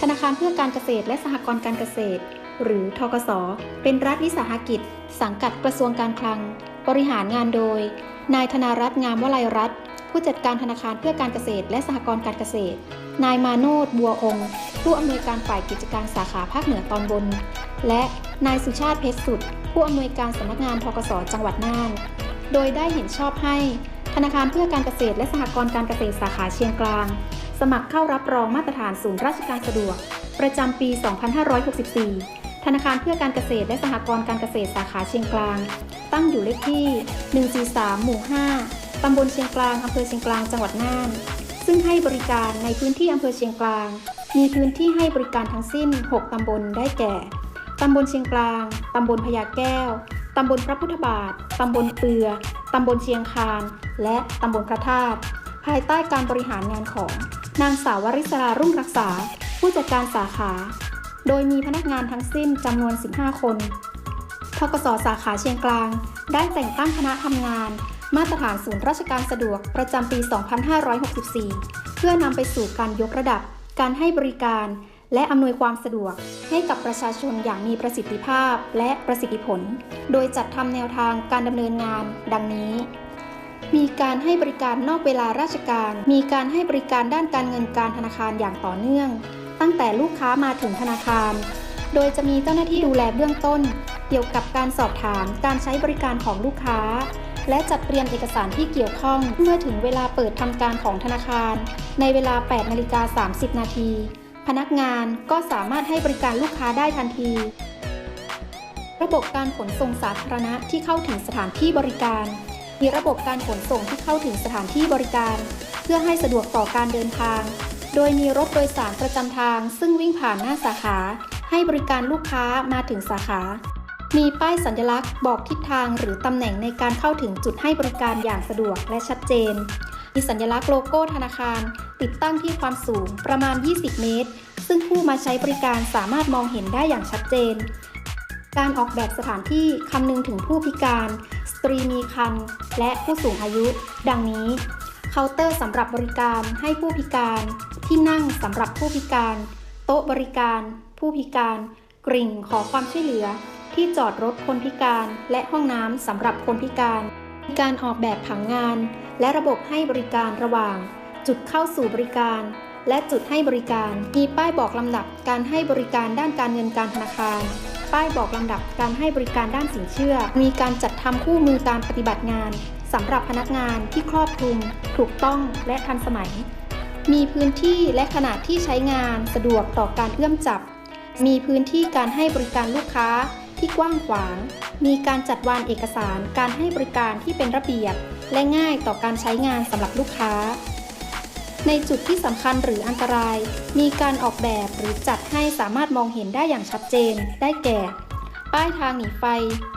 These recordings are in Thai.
ธนาคารเพื่อการเกษตรและสหกรณ์การเกษตร หรือทกสเป็นรัฐวิสาหกิจ สังกัดกระทรวงการคลัง บริหารงานโดย นายธนารัตน์งามวลัยรัตน์ผู้จัดการธนาคารเพื่อการเกษตรและสหกรณ์การเกษตร นายมาโนดบัวองค์ ผู้อำนวยการฝ่ายกิจการสาขาภาคเหนือตอนบน และนายสุชาติเพชรสุด ผู้อำนวยการสำนักงานทกสจังหวัดน่าน โดยได้เห็นชอบให้ ธนาคารเพื่อการเกษตรและสหกรณ์การเกษตรสาขาเชียงกลาง สมัครเข้ารับรองมาตรฐานศูนย์ราชการสะดวก ประจำปี 2564 ธนาคารเพื่อการเกษตรและสหกรณ์การเกษตรสาขาเชียงกลาง ตั้งอยู่เลขที่ 143 หมู่ 5 ตำบลเชียงกลาง อำเภอเชียงกลาง จังหวัดน่าน ซึ่งให้บริการในพื้นที่อำเภอเชียงกลาง มีพื้นที่ให้บริการทั้งสิ้น 6 ตำบล ได้แก่ ตำบลเชียงกลาง ตำบลพญาแก้ว ตำบลพระพุทธบาท ตำบลเปือ ตำบลเชียงคาน และตำบลพระธาตุภายใต้การบริหารงานของ นางสาววริศรารุ่งรักษา ผู้จัดการสาขา โดยมีพนักงานทั้งสิ้นจำนวน 15 คนทกสสาขาเชียงกลาง ได้แต่งตั้งคณะทำงาน มาตรฐานศูนย์ราชการสะดวกประจำปี 2564 เพื่อนำไปสู่การยกระดับ การให้บริการ และอำนวยความสะดวก ให้กับประชาชนอย่างมีประสิทธิภาพและประสิทธิผล โดยจัดทำแนวทางการดำเนินงาน ดังนี้ มีการให้บริการนอกเวลาราชการ มีการให้บริการด้านการเงินการธนาคารอย่างต่อเนื่อง ตั้งแต่ลูกค้ามาถึงธนาคาร โดยจะมีเจ้าหน้าที่ดูแลเบื้องต้น เกี่ยวกับการสอบถามการใช้บริการของลูกค้า และจัดเตรียมเอกสารที่เกี่ยวข้องเมื่อถึงเวลาเปิดทำการของธนาคาร ในเวลา 8นาฬิกา30 นาที พนักงานก็สามารถให้บริการลูกค้าได้ทันทีระบบการขนส่งสาธารณะที่เข้าถึงสถานที่บริการ มีระบบการขนส่งที่เข้าถึงสถานที่บริการ เพื่อให้สะดวกต่อการเดินทาง โดยมีรถโดยสารประจำทาง ซึ่งวิ่งผ่านหน้าสาขา ให้บริการลูกค้ามาถึงสาขา มีป้ายสัญลักษณ์บอกทิศทางหรือตำแหน่งในการเข้าถึงจุดให้บริการอย่างสะดวกและชัดเจน มีสัญลักษณ์โลโก้ธนาคาร ติดตั้งที่ความสูงประมาณ 20 เมตร ซึ่งผู้มาใช้บริการสามารถมองเห็นได้อย่างชัดเจนการออกแบบสถานที่คำนึงถึงผู้พิการ ตรีมีครรภ์และผู้สูงอายุ ดังนี้ เคาน์เตอร์สำหรับบริการให้ผู้พิการ ที่นั่งสำหรับผู้พิการ โต๊ะบริการ ผู้พิการ กริ่งขอความช่วยเหลือ ที่จอดรถคนพิการ และห้องน้ำสำหรับคนพิการมีการออกแบบผังงาน และระบบให้บริการระหว่าง จุดเข้าสู่บริการ และจุดให้บริการ มีป้ายบอกลำดับการให้บริการด้านการเงินการธนาคาร ป้ายบอกลำดับการให้บริการด้านสินเชื่อ มีการจัดทำคู่มือการปฏิบัติงานสำหรับพนักงานที่ครอบคลุม ถูกต้องและทันสมัย มีพื้นที่และขนาดที่ใช้งานสะดวกต่อการเอื้อมจับ มีพื้นที่การให้บริการลูกค้าที่กว้างขวาง มีการจัดวางเอกสารการให้บริการที่เป็นระเบียบ และง่ายต่อการใช้งานสำหรับลูกค้า ในจุดที่สำคัญหรืออันตราย มีการออกแบบหรือจัดให้สามารถมองเห็นได้อย่างชัดเจน ได้แก่ ป้ายทางหนีไฟ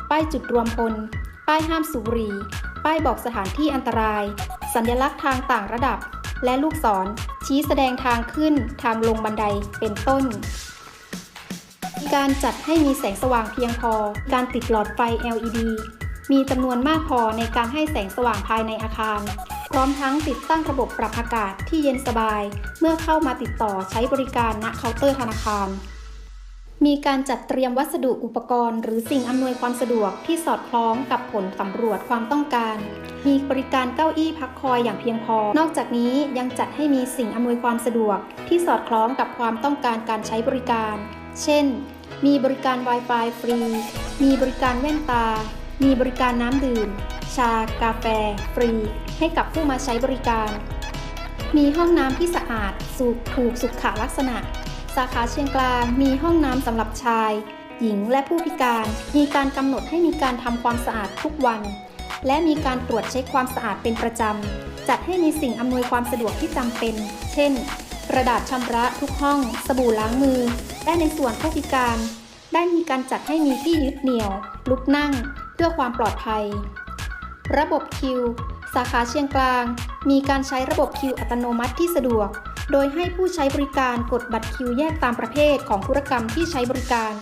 ป้ายจุดรวมพล ป้ายห้ามสูบบุหรี่ ป้ายบอกสถานที่อันตราย สัญลักษณ์ทางต่างระดับ และลูกศร ชี้แสดงทางขึ้น ทางลงบันได เป็นต้น การจัดให้มีแสงสว่างเพียงพอ การติดหลอดไฟ LED มีจำนวนมากพอในการให้แสงสว่างภายในอาคาร พร้อมทั้งติดตั้งระบบปรับอากาศที่เย็นสบาย เมื่อเข้ามาติดต่อใช้บริการณเคาน์เตอร์ธนาคาร มีการจัดเตรียมวัสดุอุปกรณ์ หรือสิ่งอำนวยความสะดวกที่สอดคล้องกับผลสำรวจความต้องการ มีบริการเก้าอี้พักคอยอย่างเพียงพอ นอกจากนี้ยังจัดให้มีสิ่งอำนวยความสะดวก ที่สอดคล้องกับความต้องการการใช้บริการ เช่น มีบริการ Wi-Fi ฟรี มีบริการแว่นตา มีบริการน้ำดื่ม ชา กาแฟ ฟรี ให้กับผู้มาใช้บริการ มีห้องน้ำที่สะอาดสุขถูกสุขลักษณะ สาขาเชียงกลางมีห้องน้ำสำหรับชาย หญิงและผู้พิการ มีการกำหนดให้มีการทำความสะอาดทุกวัน และมีการตรวจเช็คความสะอาดเป็นประจำ จัดให้มีสิ่งอำนวยความสะดวกที่จำเป็น เช่น กระดาษชำระทุกห้อง สบู่ล้างมือ และในส่วนผู้พิการ ได้มีการจัดให้มีที่ยึดเหนี่ยว ลุกนั่ง เพื่อความปลอดภัย ระบบคิว สาขาเชียงกลาง มีการใช้ระบบคิวอัตโนมัติที่สะดวก โดยให้ผู้ใช้บริการกดบัตรคิวแยกตามประเภทของธุรกรรมที่ใช้บริการ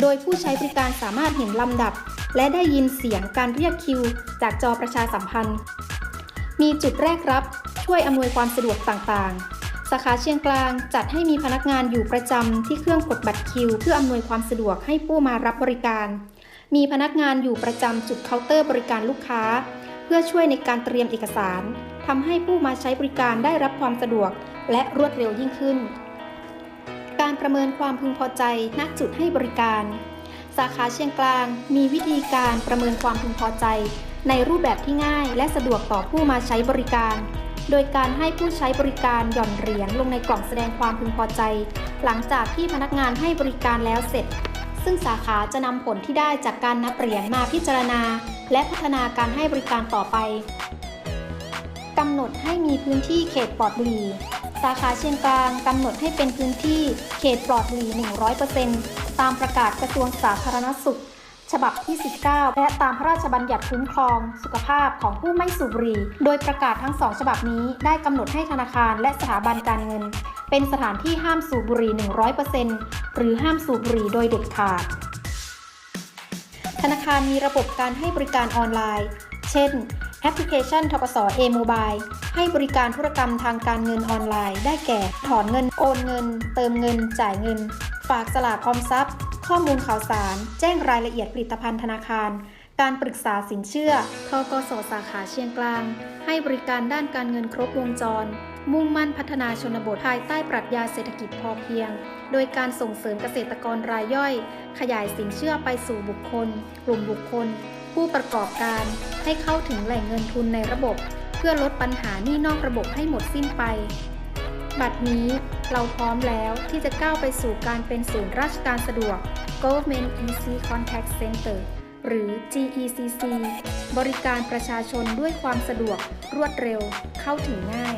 โดยผู้ใช้บริการสามารถเห็นลำดับ และได้ยินเสียงการเรียกคิว จากจอประชาสัมพันธ์ มีจุดแรกรับ ช่วยอำนวยความสะดวกต่างๆ สาขาเชียงกลางจัดให้มีพนักงานอยู่ประจำที่เครื่องกดบัตรคิว เพื่ออำนวยความสะดวกให้ผู้มารับบริการ มีพนักงานอยู่ประจำจุดเคาน์เตอร์บริการลูกค้า พื่อช่วยในการเตรียมเอกสารทำให้ผู้มาใช้บริการได้รับความสะดวกและรวดเร็วยิ่งขึ้น การประเมินความพึงพอใจณจุดให้บริการ สาขาเชียงกลางมีวิธีการประเมินความพึงพอใจ ในรูปแบบที่ง่ายและสะดวกต่อผู้มาใช้บริการ โดยการให้ผู้ใช้บริการหย่อนเหรียญลงในกล่องแสดงความพึงพอใจ หลังจากที่พนักงานให้บริการแล้วเสร็จ ซึ่งสาขาจะนำผลที่ได้จากการนับเหรียญมาพิจารณา และพัฒนาการให้บริการต่อไปกำหนดให้มีพื้นที่เขตปลอดบุหรี่ สาขาเชียงกลางกำหนดให้เป็นพื้นที่เขตปลอดบุหรี่ 100%ตามประกาศกระทรวงสาธารณสุข ฉบับที่ 19 และตามพระราชบัญญัติคุ้มครอง สุขภาพของผู้ไม่สูบบุหรี่ โดยประกาศทั้งสองฉบับนี้ได้กำหนดให้ธนาคารและสถาบันการเงิน เป็นสถานที่ห้ามสูบบุหรี่ 100%หรือห้ามสูบบุหรี่โดยเด็ดขาด ธนาคารมีระบบการให้บริการออนไลน์ เช่น แอปพลิเคชันทกส A-Mobile ให้บริการธุรกรรมทางการเงินออนไลน์ ได้แก่ ถอนเงิน โอนเงิน เติมเงิน จ่ายเงิน ฝากสลากออมทรัพย์ ข้อมูลข่าวสาร แจ้งรายละเอียดผลิตภัณฑ์ธนาคาร การปรึกษาสินเชื่อ ทกสสาขาเชียงกลาง ให้บริการด้านการเงินครบวงจร มุ่งมั่นพัฒนาชนบทภายใต้ปรัชญาเศรษฐกิจพอเพียง โดยการส่งเสริมเกษตรกรรายย่อย ขยายสินเชื่อไปสู่บุคคล กลุ่มบุคคล ผู้ประกอบการ ให้เข้าถึงแหล่งเงินทุนในระบบ เพื่อลดปัญหาหนี้นอกระบบให้หมดสิ้นไป บัดนี้เราพร้อมแล้วที่จะก้าวไปสู่การเป็นศูนย์ราชการสะดวก Government Easy Contact Center หรือ GECC บริการประชาชนด้วยความสะดวกรวดเร็วเข้าถึงง่าย